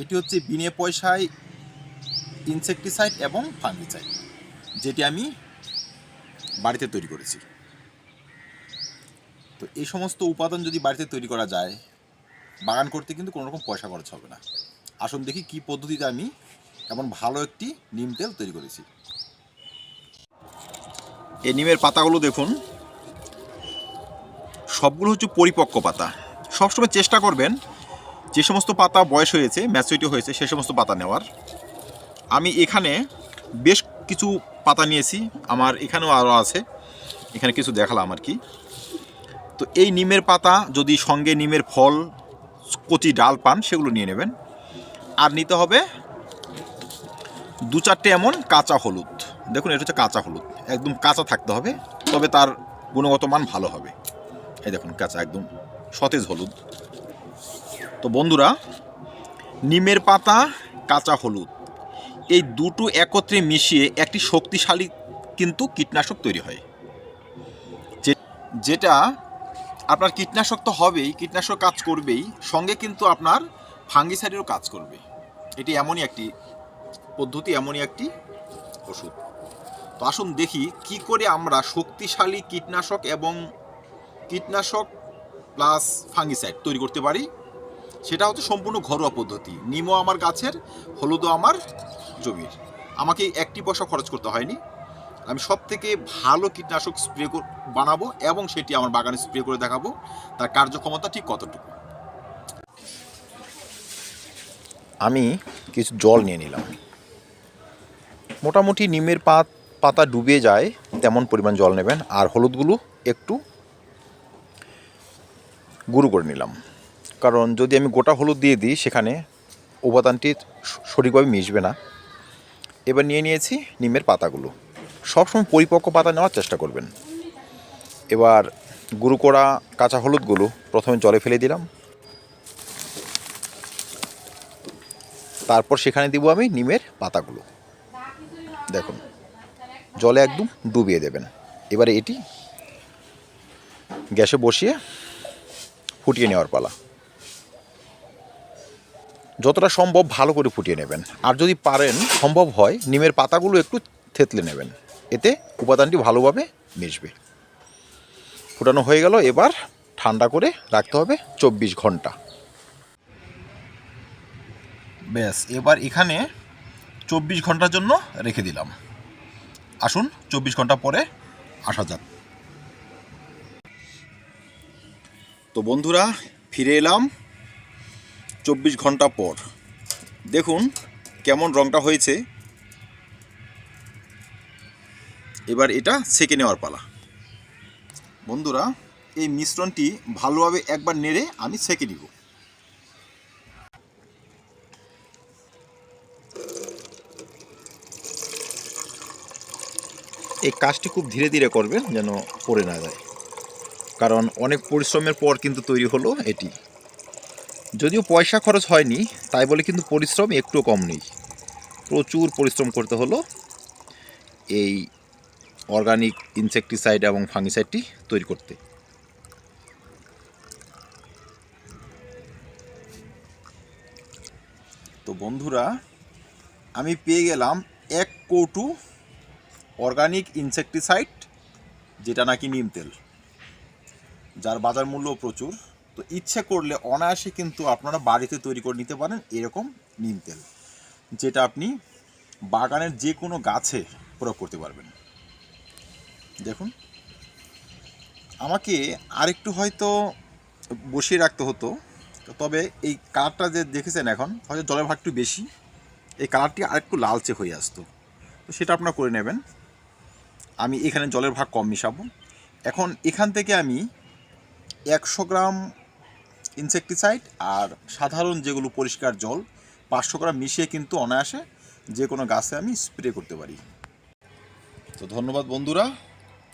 এটি হচ্ছে বিনে পয়সায় ইনসেকটিসাইড এবং ফাঙ্গিসাইড যেটি আমি বাড়িতে তৈরি করেছি। তো এই সমস্ত উপাদান যদি বাড়িতে তৈরি করা যায়, বাগান করতে কিন্তু কোনো রকম পয়সা খরচ হবে না। আসুন দেখি কি পদ্ধতিতে আমি এমন ভালো একটি নিম তেল তৈরি করেছি। এই নিমের পাতাগুলো দেখুন। সবগুলো হচ্ছে পরিপক্ক পাতা। সবসময় চেষ্টা করবেন যে সমস্ত পাতা বয়স হয়েছে ম্যাচুরিটি হয়েছে, সে সমস্ত পাতা নেওয়ার। আমি এখানে বেশ কিছু পাতা নিয়েছি, আমার এখানেও আরও আছে, এখানে কিছু দেখালাম আর কি। তো এই নিমের পাতা, যদি সঙ্গে নিমের ফল, কচি ডাল পান, সেগুলো নিয়ে নেবেন। আর নিতে হবে দু চারটে এমন কাঁচা হলুদ। দেখুন, এটা হচ্ছে কাঁচা হলুদ। একদম কাঁচা থাকতে হবে, তবে তার গুণগত মান ভালো হবে। এই দেখুন, কাঁচা, একদম সতেজ হলুদ। তো বন্ধুরা, নিমের পাতা, কাঁচা হলুদ, এই দুটো একত্রে মিশিয়ে একটি শক্তিশালী কিন্তু কীটনাশক তৈরি হয়। যেটা আপনার কীটনাশক তো হবেই, কীটনাশক কাজ করবেই, সঙ্গে কিন্তু আপনার ফাঙ্গিসাইডেরও কাজ করবে। এটি এমনই একটি পদ্ধতি, এমনই একটি ওষুধ। তো আসুন দেখি কি করে আমরা শক্তিশালী কীটনাশক এবং কীটনাশক প্লাস ফাঙ্গিসাইড তৈরি করতে পারি। সেটা হচ্ছে সম্পূর্ণ ঘরোয়া পদ্ধতি। নিমও আমার গাছের, হলুদও আমার জমির। আমাকে একটি পয়সা খরচ করতে হয়নি। আমি সব থেকে ভালো কীটনাশক স্প্রে বানাবো এবং সেটি আমার বাগানে স্প্রে করে দেখাবো। তার কার্যক্ষমতা ঠিক কতটুকু? আমি কিছু জল নিয়ে নিলাম। মোটামুটি নিমের পাত, পাতা ডুবে যায়, তেমন পরিমাণ জল নেবেন। আর হলুদগুলো একটু গুঁড়ো করে নিলাম। কারণ যদি আমি গোটা হলুদ দিয়ে দিই সেখানে উপাদানটি সঠিকভাবে মিশবে না। এবার নিয়ে নিয়েছি নিমের পাতাগুলো। সবসময় পরিপক্ক পাতা নেওয়ার চেষ্টা করবেন। এবার গুঁড়ো করা কাঁচা হলুদগুলো প্রথমে জলে ফেলে দিলাম। তারপর সেখানে দিব আমি নিমের পাতাগুলো। দেখুন, জলে একদম ডুবিয়ে দেবেন। এবারে এটি গ্যাসে বসিয়ে ফুটিয়ে নেওয়ার পালা। যতটা সম্ভব ভালো করে ফুটিয়ে নেবেন। আর যদি পারেন, সম্ভব হয়, নিমের পাতাগুলো একটু থেতলে নেবেন। এতে উপাদানটি ভালোভাবে মিশবে। ফুটানো হয়ে গেল, এবার ঠান্ডা করে রাখতে হবে চব্বিশ ঘণ্টা। ব্যাস, এবার এখানে চব্বিশ ঘণ্টার জন্য রেখে দিলাম। আসুন, চব্বিশ ঘণ্টা পরে আসা যাক। তো বন্ধুরা, ফিরে এলাম। চব্বিশ ঘণ্টা পর। দেখুন কেমন রংটা হয়েছে। এবার এটা সেকে নেওয়ার পালা। বন্ধুরা, এই মিশ্রণটি ভালোভাবে একবার নেড়ে আমি সেকে নিব। এই কাজটি খুব ধীরে ধীরে করবেন যেন পড়ে না যায়। কারণ অনেক পরিশ্রমের পর কিন্তু তৈরি হলো এটি। যদিও পয়সা খরচ হয়নি, তাই বলে কিন্তু পরিশ্রম একটু কম নেই। প্রচুর পরিশ্রম করতে হলো এই অর্গানিক ইনসেকটিসাইড এবং ফাঙ্গিসাইডটি তৈরি করতে। তো বন্ধুরা, আমি পেয়ে গেলাম এক কৌটু অর্গানিক ইনসেকটিসাইড যেটা নাকি নিম তেল, যার বাজার মূল্য প্রচুর। তো ইচ্ছে করলে অনায়াসে কিন্তু আপনারা বাড়িতে তৈরি করে নিতে পারেন এরকম নিম তেল, যেটা আপনি বাগানের যে কোনো গাছে প্রয়োগ করতে পারবেন। দেখুন, আমাকে আরেকটু হয়তো বসিয়ে রাখতে হতো, তবে এই কালারটা যে দেখেছেন এখন, হয়তো জলের ভাগ একটু বেশি, এই কালারটি আরেকটু লালচে হয়ে আসতো। তো সেটা আপনারা করে নেবেন। আমি এখানে জলের ভাগ কম মিশাবো। এখন এখান থেকে আমি একশো গ্রাম ইনসেকটিসাইড আর সাধারণ যেগুলো পরিষ্কার জল পাঁচশো গ্রাম মিশিয়ে কিন্তু অনায়াসে যে কোনো গাছে আমি স্প্রে করতে পারি। তো ধন্যবাদ বন্ধুরা।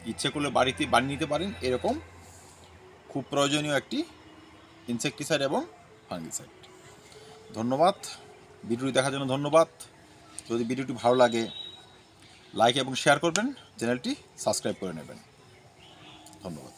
ইচ্ছে করলে বাড়িতে বানিয়ে নিতে পারেন এরকম খুব প্রয়োজনীয় একটি ইনসেকটিসাইড এবং ফাঙ্গিসাইড। ধন্যবাদ। ভিডিওটি দেখার জন্য ধন্যবাদ। যদি ভিডিওটি ভালো লাগে, লাইক এবং শেয়ার করবেন, চ্যানেলটি সাবস্ক্রাইব করে নেবেন। ধন্যবাদ।